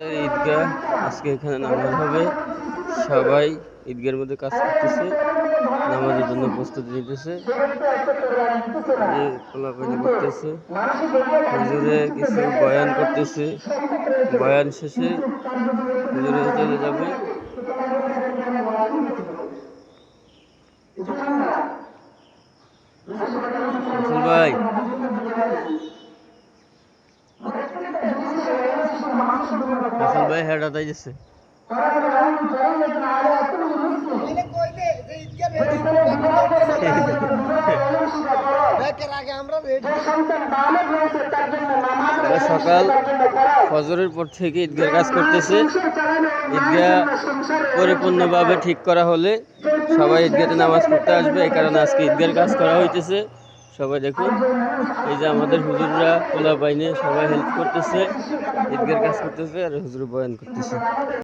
ঈদগাহ, আজকে এখানে নামাজ হবে। সবাই ঈদগাহের মধ্যে কাজ করতেছে, নামাজের জন্য প্রস্তুতি নিতেছে। করতেছে। হুজুরে কিছু বয়ান করতেছে। বয়ান শেষে হুজুরে চলে যাবে। ভাই। রাসেল ভাই হেড আদায় যাচ্ছে সকাল ফজরের পর থেকে ঈদগার কাজ করতেছে। ঈদগাহ পরিপূর্ণভাবে ঠিক করা হলে সবাই ঈদগাতে নামাজ পড়তে আসবে। এই কারণে আজকে ঈদগার কাজ করা হইতেছে। সবাই দেখুন, এই যে আমাদের হুজুররা কোলা বাইনে সবাই হেল্প করতেছে, ঈদগার কাজ করতেছে আর হুজুর বয়ান করতেছে।